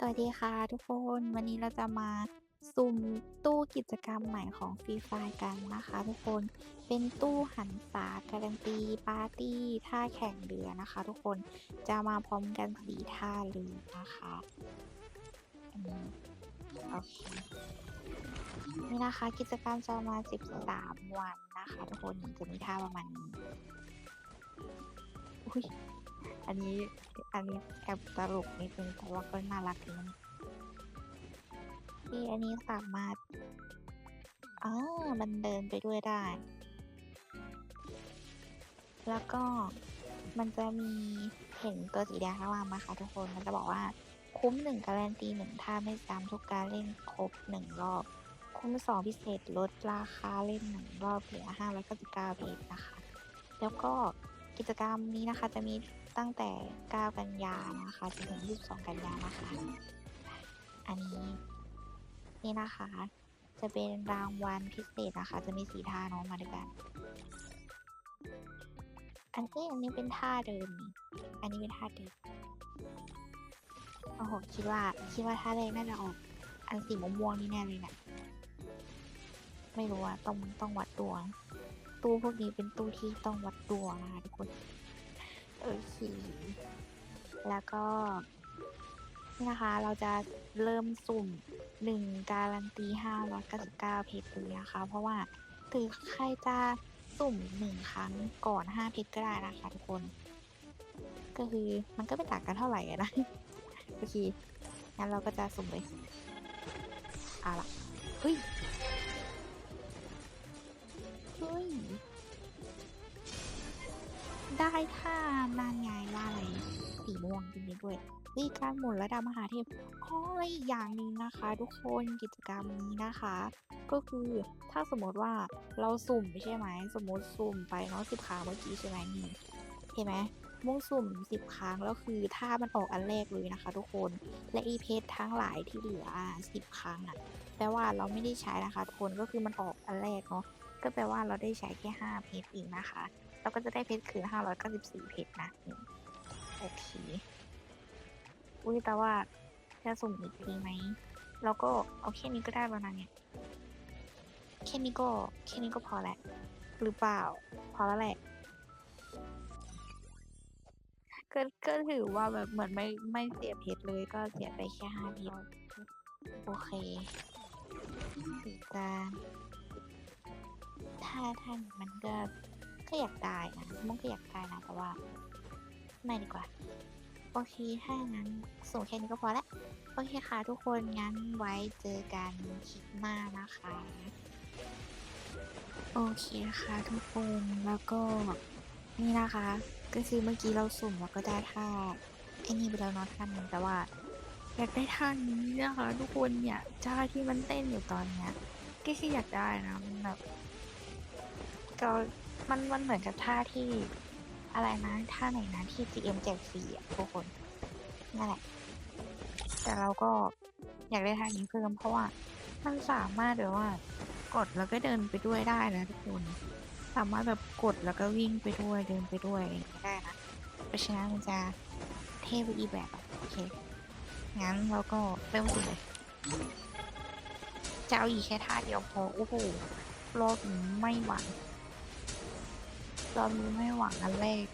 สวัสดีค่ะทุกคนวันนี้เราจะมาสุ่มตู้กิจกรรมใหม่ของฟรีไฟกันนะคะ ทุกคนเป็นตู้หันษาการันตีปาร์ตี้ท่าแข่งเรือนะคะ ทุกคนจะมาพร้อมกันสีท่าเลยนะคะอนนี้โอเคนี่นะคะกิจกรรมจะมา 13 วันนะคะ ทุกคนจะมีท่าประมาณนี้อุ้ย อันนี้อันนี้แอบตลกนิดนึงแต่ว่าก็น่ารักดีนะที่อันนี้สามารถอ๋อมันเดินไปด้วยได้ แล้วก็มันจะมีเห็นตัวสีแดงข้างล่างไหมคะทุกคนมันจะบอกว่าคุ้มหนึ่งการันตีหนึ่งท่าไม่ซ้ำทุกการเล่นครบหนึ่งรอบ คุ้มสองพิเศษลดราคาเล่นหนึ่งรอบเหลือห้าร้อยเก้าสิบเก้าเพจนะคะ แล้วก็กิจกรรมนี้นะคะจะมี ตั้งแต่ 9 กันยานะคะจนถึง 22 กันยานะคะ อันนี้นี่นะคะ จะเป็นรางวัลพิเศษนะคะ จะมีสีท่าเน้องมาด้วยกัน อันนี้อันนี้เป็นท่าเดิมนี่อันนี้เป็นท่าเดิมโอ้โหคิดว่าคิดว่าท่าแรกน่าจะออก อันสีม่วงนี่แน่เลยเนะี่ยไม่รู้อะต้องต้องวัดดวงตู้พวกนี้เป็นตู้ที่ต้องวัดดวงนะคะทุกคน โอเค แล้วก็นะคะ เราจะเริ่มสุ่มหนึ่งการันตีห้าร้อยเก้าสิบเก้าเพชรเลยนะคะ เพราะว่าถือใครจะสุ่มหนึ่งครั้งก่อนห้าเพชรก็ได้นะคะทุกคน ก็คือมันก็ไม่ต่างกันเท่าไหร่นะโอเคงั้นเราก็จะสุ่มเลยเอาล่ะเฮ้ย ได้ท่านางไงว่าอะไรสีม่วงจริงๆด้วยวิการหมุนระดับมหาเทพอ๋อและอีกอย่างหนึ่งนะคะ ทุกคนกิจกรรมนี้นะคะ ก็คือถ้าสมมติว่าเราสุ่มใช่ไหมสมมติสุ่มไปเนาะสิบครั้งเมื่อกี้ใช่ไหมนี่เห็นไหมม่วงสุ่มสิบครั้งแล้วคือถ้ามันออกอันแรกเลยนะคะ ทุกคนและอีเพชทั้งหลายที่เหลือสิบครั้งอะแปลว่าเราไม่ได้ใช้นะคะทุกคนก็คือมันออกอันแรกเนาะก็แปลว่าเราได้ใช้แค่ห้าเพชรเองนะคะ เราก็จะได้เพชรคืนห้าร้อ594เพชรนะโอเคอุ้ยแต่ว่าจะสุ่มอีกทีไหมเราก็เอาแค่นี้ก็ได้แล้วนะเนี่ยแค่นี้ก็แค่นี้ก็พอแล้วหรือเปล่า พอแล้วแหละก็ก็ถือว่าแบบเหมือนไม่ไม่เสียเพชรเลยก็เสียไปแค่ห้าเพชรโอเคสีจานถ้าท่านมันก็ ก็อยากได้นะมันก็อยากได้นะแต่ว่า ไม่ดีกว่า โอเค ถ้างั้นส่งแค่นี้ก็พอละโอเคค่ะทุกคนงั้นไว้เจอกันคลิปหน้านะคะ โอเคค่ะทุกคนแล้วก็นี่นะคะ ก็คือเมื่อกี้เราสุ่มแล้วก็ได้ท่าไอ้นี่ไปแล้วเนาะท่านึงแต่ว่าอยากได้ท่านี้นะคะทุกคนเนี่ยท่าที่มันเต้นอยู่ตอนเนี้ยก็คืออยากได้นะมันแบบก็ มันมันเหมือนกับท่าที่ อะไรนะท่าไหนนะที่ GM แจกฟรีอะทุกคนนั่นแหละแต่เราก็อยากได้ท่านี้เพิ่มเพราะว่ามันสามารถแบบว่ากดแล้วก็เดินไปด้วยได้นะทุกคน สามารถแบบกดแล้วก็วิ่งไปด้วยเดินไปด้วยอะไรอย่างเงี้ยได้นะเพราะฉะนั้นมันจะเท่ไปอีกแบบโอเคงั้นเราก็เริ่มสุ่มเลยจะเอาอีกแค่ท่าเดียวพอโอ้โหรอบนี้ไม่หวัง รอบนี้ไม่หวังอันแรก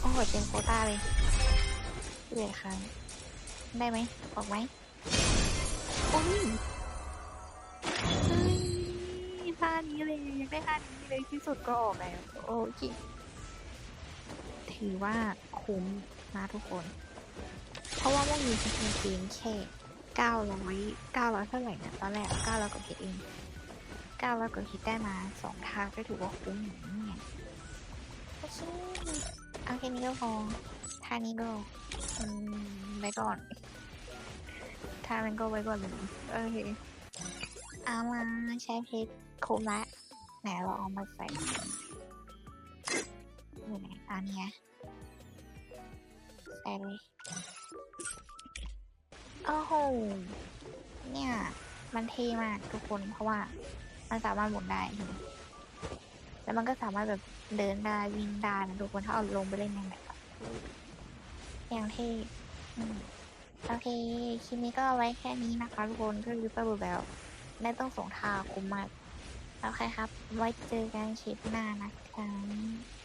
โอ้โหเต็มโคต้าเลยเหลือครั้งได้ไหมออกไหมโอ้ยเฮ้ยท่านี้เลยยังได้ท่านี้เลยที่สุดก็ออกแล้วโอเคถือว่าคุ้มนะทุกคน เพราะว่ามันมีจริงๆแค่เก้าร้อยเก้าร้อยเท่าไหร่นะตอนแรกเก้าร้อยกว่าเพชรเอง เก้าร้อยกว่าเพชรได้มาสองทางก็ถือว่าคุ้มอย่างนี้ไงโอเคเอาแค่นี้ก็พอท่านี้ก็อืมไว้ก่อนท่านั้นก็ไว้ก่อนเลยโอเคเอามาใช้เพชรคุ้มละไหนเราเอามาใส่อยู่ไหนอันเนี้ยใส่เลยโอ้โหเนี่ยมันเท่มากทุกคนเพราะว่า มันสามารถหมุนได้เห็นไหมแล้วมันก็สามารถแบบเดินได้วิ่งได้นะทุกคนถ้าเอาลงไปเล่นในแบบอย่างเท่โอเคคลิปนี้ก็ไว้แค่นี้นะคะทุกคนก็คือสรุปแล้วไม่ต้องส่งท่าคุ้มมากโอเคครับ ไว้เจอกันคลิปหน้านะคะ